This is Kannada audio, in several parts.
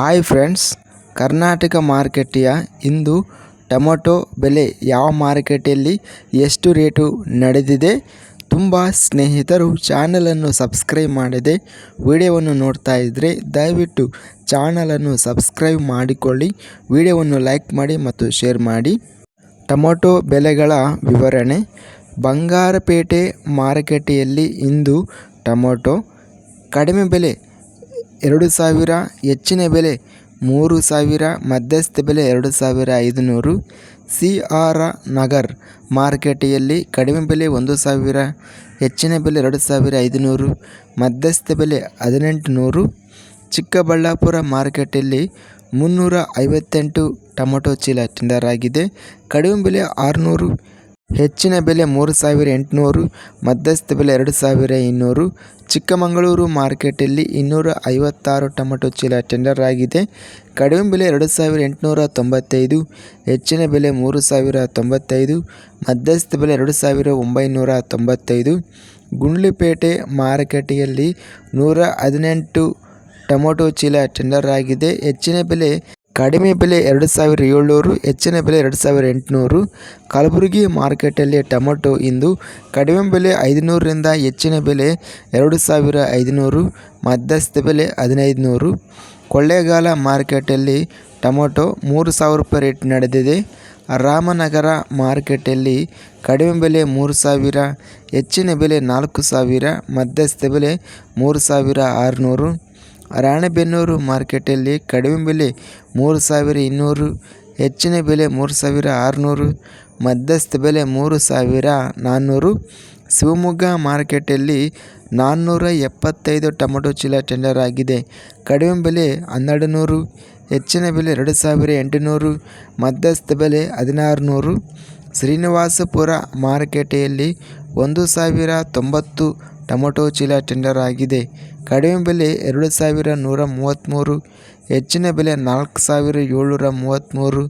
ಹಾಯ್ ಫ್ರೆಂಡ್ಸ್ ಕರ್ನಾಟಕ ಮಾರುಕಟ್ಟೆಯ ಇಂದು ಟೊಮೊಟೊ ಬೆಲೆ ಯಾವ ಮಾರುಕಟ್ಟೆಯಲ್ಲಿ ಎಷ್ಟು ರೇಟು ನಡೆದಿದೆ ತುಂಬ ಸ್ನೇಹಿತರು ಚಾನಲನ್ನು ಸಬ್ಸ್ಕ್ರೈಬ್ ಮಾಡದೆ ವಿಡಿಯೋವನ್ನು ನೋಡ್ತಾ ಇದ್ದರೆ ದಯವಿಟ್ಟು ಚಾನಲನ್ನು ಸಬ್ಸ್ಕ್ರೈಬ್ ಮಾಡಿಕೊಳ್ಳಿ, ವಿಡಿಯೋವನ್ನು ಲೈಕ್ ಮಾಡಿ ಮತ್ತು ಶೇರ್ ಮಾಡಿ. ಟೊಮೊಟೊ ಬೆಲೆಗಳ ವಿವರಣೆ, ಬಂಗಾರಪೇಟೆ ಮಾರುಕಟ್ಟೆಯಲ್ಲಿ ಇಂದು ಟೊಮೊಟೊ ಕಡಿಮೆ ಬೆಲೆ ಎರಡು ಸಾವಿರ, ಹೆಚ್ಚಿನ ಬೆಲೆ ಮೂರು ಸಾವಿರ, ಮಧ್ಯಸ್ಥ ಬೆಲೆ ಎರಡು ಸಾವಿರ ಐದುನೂರು. ಸಿ ಆರ್ ನಗರ್ ಮಾರುಕಟ್ಟೆಯಲ್ಲಿ ಕಡಿಮೆ ಬೆಲೆ ಒಂದು ಸಾವಿರ, ಹೆಚ್ಚಿನ ಬೆಲೆ ಎರಡು ಸಾವಿರ ಐದುನೂರು, ಮಧ್ಯಸ್ಥ ಬೆಲೆ ಹದಿನೆಂಟು ನೂರು ಚಿಕ್ಕಬಳ್ಳಾಪುರ ಮಾರುಕಟ್ಟೆಯಲ್ಲಿ ಮುನ್ನೂರ ಐವತ್ತೆಂಟು ಟೊಮೊಟೊ ಚೀಲ ಟೆಂಡರ್ ಆಗಿದೆ. ಕಡಿಮೆ ಬೆಲೆ ಆರುನೂರು ಹೆಚ್ಚಿನ ಬೆಲೆ ಮೂರು ಸಾವಿರ ಎಂಟುನೂರು, ಮಧ್ಯಸ್ಥ ಬೆಲೆ ಎರಡು ಸಾವಿರ ಇನ್ನೂರು, ಚಿಕ್ಕಮಗಳೂರು ಮಾರ್ಕೆಟಲ್ಲಿ ಇನ್ನೂರ ಐವತ್ತಾರು ಟೊಮೆಟೊ ಚೀಲ ಟೆಂಡರ್ ಆಗಿದೆ. ಕಡಿಮೆ ಬೆಲೆ ಎರಡು ಸಾವಿರ ಎಂಟುನೂರ ತೊಂಬತ್ತೈದು, ಹೆಚ್ಚಿನ ಬೆಲೆ ಮೂರು ಸಾವಿರ ತೊಂಬತ್ತೈದು, ಮಧ್ಯಸ್ಥ ಬೆಲೆ ಎರಡು ಸಾವಿರ ಒಂಬೈನೂರ ತೊಂಬತ್ತೈದು. ಗುಂಡ್ಲಿಪೇಟೆ ಮಾರುಕಟ್ಟೆಯಲ್ಲಿ ನೂರ ಹದಿನೆಂಟು ಟೊಮೊಟೊ ಚೀಲ ಟೆಂಡರ್ ಆಗಿದೆ. ಹೆಚ್ಚಿನ ಬೆಲೆ ಕಡಿಮೆ ಬೆಲೆ ಎರಡು ಸಾವಿರ ಏಳ್ನೂರು, ಹೆಚ್ಚಿನ ಬೆಲೆ ಎರಡು ಸಾವಿರ ಎಂಟುನೂರು. ಕಲಬುರಗಿ ಮಾರ್ಕೆಟಲ್ಲಿ ಟೊಮೊಟೊ ಇಂದು ಕಡಿಮೆ ಬೆಲೆ ಐದುನೂರರಿಂದ ಹೆಚ್ಚಿನ ಬೆಲೆ ಎರಡು ಸಾವಿರ ಐದುನೂರು, ಮಧ್ಯಸ್ಥ ಬೆಲೆ ಹದಿನೈದು ನೂರು ಕೊಳ್ಳೇಗಾಲ ಮಾರ್ಕೆಟಲ್ಲಿ ಟೊಮೊಟೊ ಮೂರು ಸಾವಿರ ರೂಪಾಯಿ ರೇಟ್ ನಡೆದಿದೆ. ರಾಮನಗರ ಮಾರ್ಕೆಟಲ್ಲಿ ಕಡಿಮೆ ಬೆಲೆ ಮೂರು ಸಾವಿರ, ಹೆಚ್ಚಿನ ಬೆಲೆ ನಾಲ್ಕು ಸಾವಿರ, ಮಧ್ಯಸ್ಥ ಬೆಲೆ ಮೂರು ಸಾವಿರ ಆರುನೂರು. ರಾಣೆಬೆನ್ನೂರು ಮಾರ್ಕೆಟಲ್ಲಿ ಕಡಿಮೆ ಬೆಲೆ ಮೂರು ಸಾವಿರ ಇನ್ನೂರು, ಹೆಚ್ಚಿನ ಬೆಲೆ ಮೂರು ಸಾವಿರ ಆರುನೂರು, ಮಧ್ಯಸ್ಥ ಬೆಲೆ ಮೂರು ಸಾವಿರ ನಾನ್ನೂರು. ಶಿವಮೊಗ್ಗ ಮಾರ್ಕೆಟಲ್ಲಿ ನಾನ್ನೂರ ಎಪ್ಪತ್ತೈದು ಟೊಮೊಟೊ ಚೀಲ ಟೆಂಡರ್ ಆಗಿದೆ. ಕಡಿಮೆ ಬೆಲೆ ಹನ್ನೆರಡು ನೂರು ಹೆಚ್ಚಿನ ಬೆಲೆ ಎರಡು ಸಾವಿರ ಎಂಟುನೂರು, ಮಧ್ಯಸ್ಥ ಬೆಲೆ ಹದಿನಾರು ನೂರು ಶ್ರೀನಿವಾಸಪುರ ಮಾರುಕಟ್ಟೆಯಲ್ಲಿ ಒಂದು ಸಾವಿರ ತೊಂಬತ್ತು ಟೊಮೊಟೊ ಚೀಲ ಟೆಂಡರ್ ಆಗಿದೆ. ಕಡಿಮೆ ಬೆಲೆ ಎರಡು ಸಾವಿರ ನೂರ ಮೂವತ್ತ್ಮೂರು ಹೆಚ್ಚಿನ ಬೆಲೆ ನಾಲ್ಕು ಸಾವಿರ ಏಳ್ನೂರ ಮೂವತ್ತ್ಮೂರು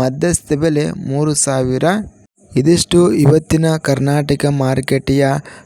ಮಧ್ಯಸ್ಥ ಬೆಲೆ ಮೂರು ಸಾವಿರ. ಇದಿಷ್ಟು ಇವತ್ತಿನ ಕರ್ನಾಟಕ ಮಾರುಕಟ್ಟೆಯ